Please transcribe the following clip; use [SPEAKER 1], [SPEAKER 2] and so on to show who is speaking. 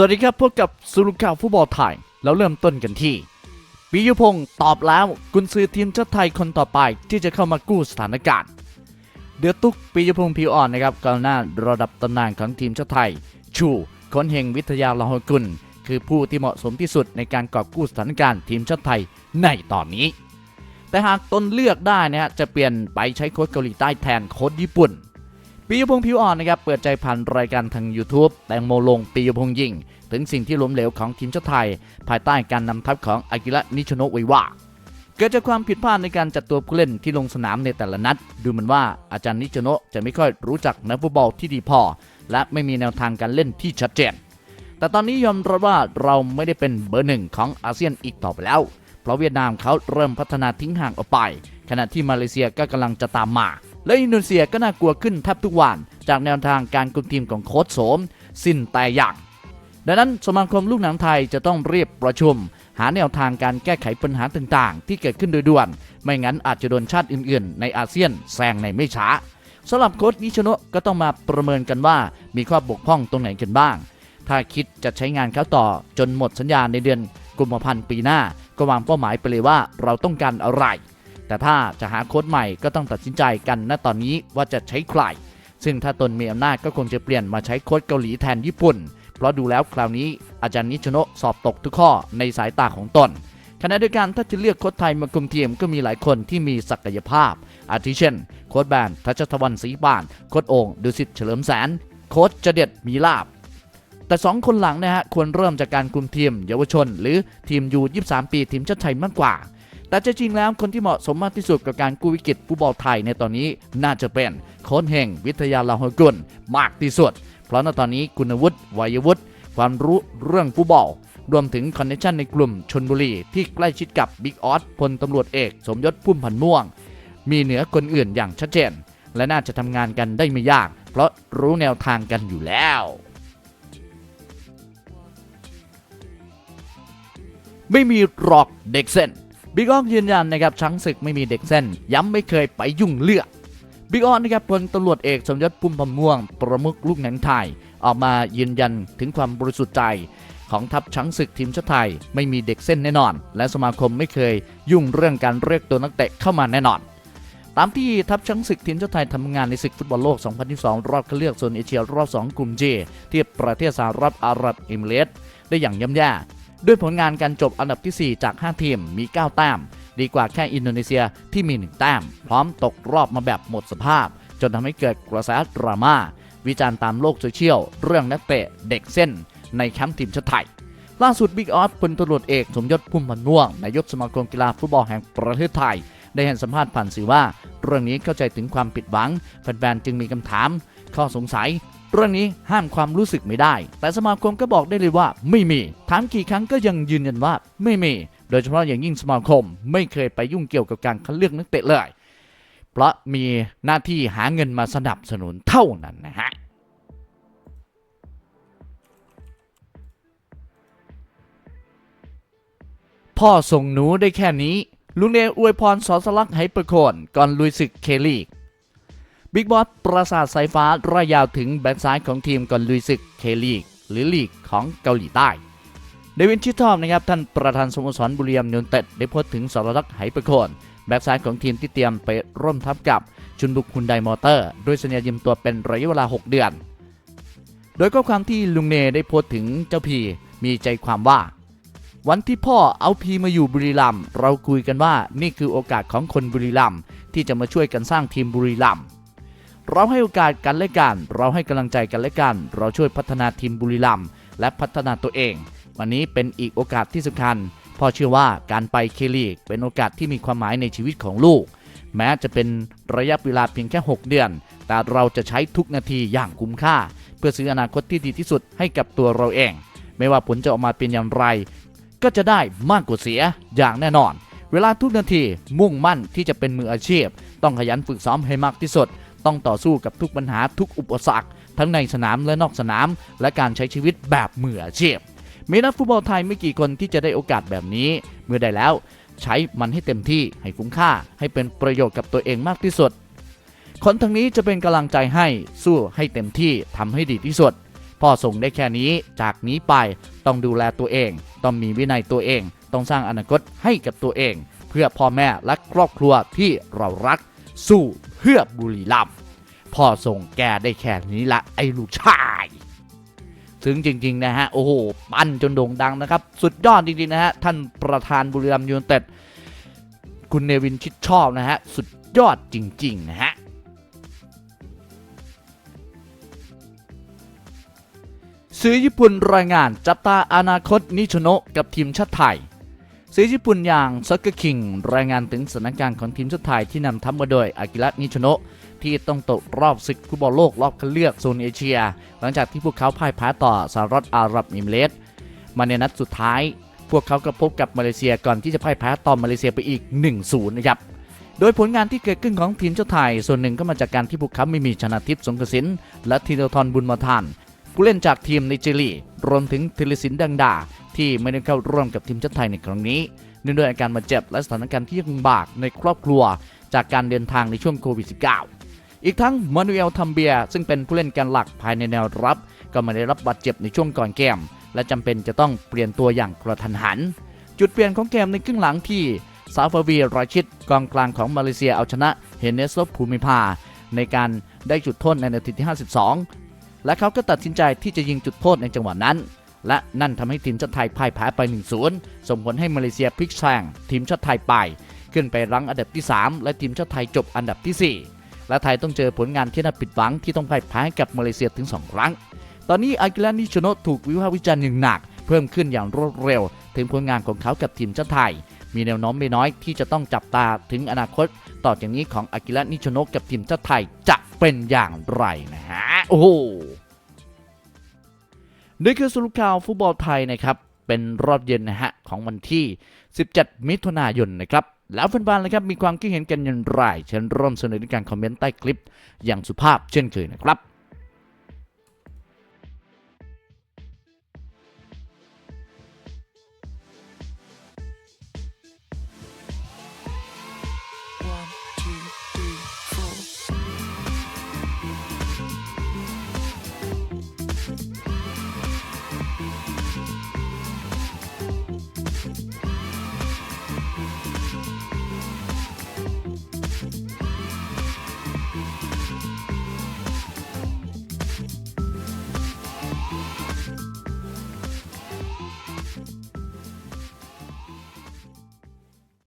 [SPEAKER 1] สวัสดีครับพบกับสุรุข่าวฟุตบอลไทย แล้วเริ่มต้นกันที่ปิยพงศ์ตอบแล้วกุนซือทีมชาติไทยคนต่อไปที่จะเข้ามากู้สถานการณ์ เดือดตุกปิยพงศ์ผิวอ่อนนะครับกองหน้าระดับตำนานของทีมชาติไทย ชูคนเฮงวิทยาลหกุล คือผู้ที่เหมาะสมที่สุดในการกอบกู้สถานการณ์ทีมชาติไทยในตอนนี้ แต่หากตนเลือกได้นะฮะจะเปลี่ยนไปใช้โค้ชเกาหลีใต้แทนโค้ชญี่ปุ่น ปิยพงศ์ผิวอ่อนนะครับเปิดใจผ่านรายการทาง YouTube แตงโมลงปิยพงศ์ยิง ถึงสิ่งที่ล้มเหลวของทีมชาติไทย ภายใต้การนำทัพของอากิระนิชโนะไว้ว่า เกิดจากความผิดพลาดในการจัดตัวผู้เล่นที่ลงสนามในแต่ละนัด ดูเหมือนว่าอาจารย์นิชโนะจะไม่ค่อยรู้จักนักฟุตบอลที่ดีพอ และไม่มีแนวทางการเล่นที่ชัดเจน แต่ตอนนี้ยอมรับว่าเราไม่ได้เป็นเบอร์หนึ่งของอาเซียนอีกต่อไปแล้ว เพราะเวียดนามเขาเริ่มพัฒนาทิ้งห่างออกไป ขณะที่มาเลเซียก็กำลังจะตามมา และอินโดนีเซียก็น่ากลัวขึ้นแทบทุกวัน จากแนวทางการคุมทีมของโค้ชโสม สิ้นแต่อย่างดังนั้นสมาคมลูกหนังไทยจะต้องเรียบประชุม หาแนวทางการแก้ไขปัญหาต่าง ๆ ที่เกิดขึ้นโดยด่วน ไม่งั้นอาจจะโดนชาติอื่น ๆ ในอาเซียนแซงในไม่ช้าสำหรับโค้ชนิชโนะก็ต้องมาประเมินกันว่ามีข้อบกพร่องตรงไหนกันบ้าง ถ้าคิดจะใช้งานเขาต่อจนหมดสัญญาในเดือนกุมภาพันธ์ปีหน้า ก็วางเป้าหมายไปเลยว่าเราต้องการอะไร แต่ถ้าจะหาโค้ชใหม่ก็ต้องตัดสินใจกันณตอนนี้ว่าจะใช้ใคร ซึ่งถ้าตนมีอำนาจก็คงจะเปลี่ยนมาใช้โค้ชเกาหลีแทนญี่ปุ่น เพราะดูแล้วคราวนี้อาจารย์นิชโนะสอบตกทุกข้อในสายตาของตนขณะเดียวกันถ้าจะเลือกโค้ชไทยมาคุมทีมก็มีหลายคนที่มีศักยภาพ อาทิเช่น โค้ชแบนทัชทวันศรีปานโค้ชโองดุสิตเฉลิมแสน โค้ชเจเด็ดมีลาบ แต่ 2 คนหลังนะฮะควรเริ่มจากการคุมทีม เยาวชน หรือทีมยู23 ปีทีมชาติไทยมากกว่า แต่จะจริงแล้วคนที่เหมาะสมมากที่สุดกับการกู้วิกฤตฟุตบอลไทยในตอนนี้น่าจะเป็นโค้ชเฮงวิทยาลาหกุลมากที่สุด เพราะณตอนนี้คุณวุฒิวัยวุฒิความรู้เรื่องฟุตบอลรวมถึงคอนเนคชั่นในกลุ่มชนบุรีที่ใกล้ชิดกับบิ๊กออสพลตำรวจเอก สมยศพุ่มพันม่วง มีเหนือคนอื่นอย่างชัดเจน และน่าจะทำงานกันได้ไม่ยาก เพราะรู้แนวทางกันอยู่แล้วไม่มีหรอกเด็กเส้น บิ๊กออกยืนยันนะครับช้างศึกไม่มีเด็กเส้น ย้ำไม่เคยไปยุ่งเลือกบิ๊กออกนะครับพลตำรวจเอกสมยศพุ่มพม่วง ประมุขลูกหนังไทย ออกมายืนยันถึงความบริสุทธิ์ใจ ของทัพช้างศึกทีมชาติไทย ไม่มีเด็กเส้นแน่นอน และสมาคมไม่เคยยุ่งเรื่องการเรียกตัวนักเตะเข้ามาแน่นอน ตามที่ทัพช้างศึกทีมชาติไทยทำงานในศึกฟุตบอลโลก 2022 รอบคัดเลือกโซนเอเชียรอบ 2 กลุ่ม J ที่ประเทศสหรัฐอาหรับเอมิเรตส์ได้อย่างย่ำแย่ ด้วยผลงานการจบอันดับที่ 4 จาก 5 ทีมมี 9 แต้ม ดีกว่าแค่อินโดนีเซียที่มี 1 แต้ม พร้อมตกรอบมาแบบหมดสภาพ จนทำให้เกิดกระแสดราม่าวิจารณ์ตามโลกโซเชียล เรื่องนักเตะเด็กเส้น ในแคมป์ทีมชาติไทยล่าสุดบิ๊กออสพลตำรวจเอกสมยศพุ่มพันม่วงนายกสมาคมกีฬาฟุตบอลแห่งประเทศไทย ได้ให้สัมภาษณ์ผ่านสื่อว่า เรื่องนี้เข้าใจถึงความผิดหวังแฟนๆจึงมีคำถาม ข้อสงสัย เรื่องนี้ห้ามความรู้สึกไม่ได้ แต่สมาคมก็บอกได้เลยว่าไม่มี ถามกี่ครั้งก็ยังยืนยันว่าไม่มี โดยเฉพาะอย่างยิ่งสมาคม ไม่เคยไปยุ่งเกี่ยวกับการคัดเลือกนักเตะเลย เพราะมีหน้าที่หาเงินมาสนับสนุนเท่านั้นนะฮะพ่อส่งหนูได้แค่นี้ ลุงเนอวยพรสอสลักให้ประโคนก่อนลุยศึกเคลีก บิ๊กบอสประสาทสายฟ้าระยาวถึงแบ็กซ้ายของทีมก่อนลุยศึกเคลีกหรือลีกของเกาหลีใต้เดวินชิทอมนะครับท่านประธานสโมสรบุรีรัมย์ยูไนเต็ดได้พสต์ถึงสารลักษณ์ไหประโคนแบ็กซ้ายของทีมที่เตรียมไปร่วมทัพกับชุนบุกคุนไดมอเตอร์ด้วยสัญญายืมตัวเป็นระยะเวลา 6 เดือน โดยข้อความที่ลุงเนได้โพสต์ถึงเจ้าพีมีใจความว่า วันที่พ่อเอาพีมาอยู่บุรีรัมย์เราคุยกันว่านี่คือโอกาสของคนบุรีรัมย์ที่จะมาช่วยกันสร้างทีมบุรีรัมย์ เราให้โอกาสกันและกัน เราให้กำลังใจกันและกัน เราช่วยพัฒนาทีมบุรีรัมย์และพัฒนาตัวเอง วันนี้เป็นอีกโอกาสที่สำคัญพ่อเชื่อว่าการไปเคลีกเป็นโอกาสที่มีความหมายในชีวิตของลูก แม้จะเป็นระยะเวลาเพียงแค่ 6 เดือน แต่เราจะใช้ทุกนาทีอย่างคุ้มค่า เพื่อซื้ออนาคตที่ดีที่สุดให้กับตัวเราเอง ไม่ว่าผลจะออกมาเป็นอย่างไร ก็จะได้มากกว่าเสียอย่างแน่นอน เวลาทุกนาทีมุ่งมั่นที่จะเป็นมืออาชีพ ต้องขยันฝึกซ้อมให้มากที่สุด ต้องต่อสู้กับทุกปัญหาทุกอุปสรรค ทั้งในสนามและนอกสนาม และการใช้ชีวิตแบบมืออาชีพมีนักฟุตบอลไทยไม่กี่คนที่จะได้โอกาสแบบนี้ เมื่อได้แล้ว ใช้มันให้เต็มที่ให้คุ้มค่า ให้เป็นประโยชน์กับตัวเองมากที่สุด คนทางนี้จะเป็นกำลังใจให้สู้ให้เต็มที่ทำให้ดีที่สุดพ่อส่งได้แค่นี้จากนี้ไปต้องดูแลตัวเอง ต้องมีวินัยตัวเอง ต้องสร้างอนาคตให้กับตัวเอง เพื่อพ่อแม่และครอบครัวที่เรารักสู้ เพื่อบุรีรัมย์พ่อส่งแกได้แค่นี้ละไอ้ลูกชายถึงจริง ๆ นะฮะ โอ้โห ปั้นจนโด่งดังนะครับ สุดยอดจริง ๆ นะฮะ ท่านประธานบุรีรัมย์ยูนเต็ดคุณเนวินชิดชอบนะฮะ สุดยอดจริง ๆ นะฮะสื่อญี่ปุ่นรายงานจับตาอนาคตนิชโนะกับทีมชาติไทย สื่อญี่ปุ่นอย่างซักเกอร์คิงรายงานถึงสถานการณ์ของทีมชาติไทยที่นำทัพมาโดยอากิระนิชโนะที่ต้องตกรอบศึกฟุตบอลโลกรอบคัดเลือกโซนเอเชีย หลังจากที่พวกเขาพ่ายแพ้ต่อสหรัฐอาหรับเอมิเรตส์มาในนัดสุดท้าย พวกเขาก็พบกับมาเลเซียก่อนที่จะพ่ายแพ้ต่อมาเลเซียไปอีก 1-0 นะครับโดยผลงานที่เกิดขึ้นของทีมชาติไทย ส่วนหนึ่งก็มาจากการที่พวกเขาไม่มีชนะทิพย์สงกสินและธีรทรบุญมาทันผู้เล่นจากทีมไนจีรีรวมถึงธีรศิลป์ดังดา ที่ไม่ได้เข้าร่วมกับทีมชาติไทยในครั้งนี้เนื่องด้วยอาการบาดเจ็บและสถานการณ์ที่ยากลำบากในครอบครัว จากการเดินทางในช่วงโควิด -19 อีกทั้งมานูเอลทัมเบีย ซึ่งเป็นผู้เล่นแการหลักภายในแนวรับ ก็ไม่ได้รับบาดเจ็บในช่วงก่อนเกม และจำเป็นจะต้องเปลี่ยนตัวอย่างกระทันหัน จุดเปลี่ยนของเกมในครึ่งหลังที่ซาฟาวีราชิดกองกลางของมาเลเซียเอาชนะเฮเนสโซภูมิภา ในการได้จุดโทษในนาทีที่ 52 และเขาก็ตัดสินใจที่จะยิงจุดโทษในจังหวะนั้น และนั่นทำให้ทีมชาติไทยพ่ายแพ้ไป1-0ส่งผลให้มาเลเซียพลิกแซงทีมชาติไทยไป ขึ้นไปรั้งอันดับที่ 3 และทีมชาติไทยจบอันดับที่ 4 และไทยต้องเจอผลงานที่น่าผิดหวังที่ต้องพ่ายแพ้กับมาเลเซียถึง 2 ครั้ง ตอนนี้อากิระนิชโนะถูกวิพากษ์วิจารณ์อย่างหนัก เพิ่มขึ้นอย่างรวดเร็ว ถึงผลงานของเขากับทีมชาติไทย มีแนวโน้มไม่น้อยที่จะต้องจับตาถึงอนาคต ต่อจากนี้ของอากิระนิชโนะกับทีมชาติไทยจะเป็นอย่างไรนะฮะโอ้ นี่คือสรุปข่าวฟุตบอลไทยนะครับ เป็นรอบเย็นนะฮะของวันที่ 17 มิถุนายนนะครับ แล้วแฟนๆนะครับมีความคิดเห็นกันอย่างไรเชิญร่วมเสนอในการคอมเมนต์ใต้คลิปอย่างสุภาพเช่นเคยนะครับ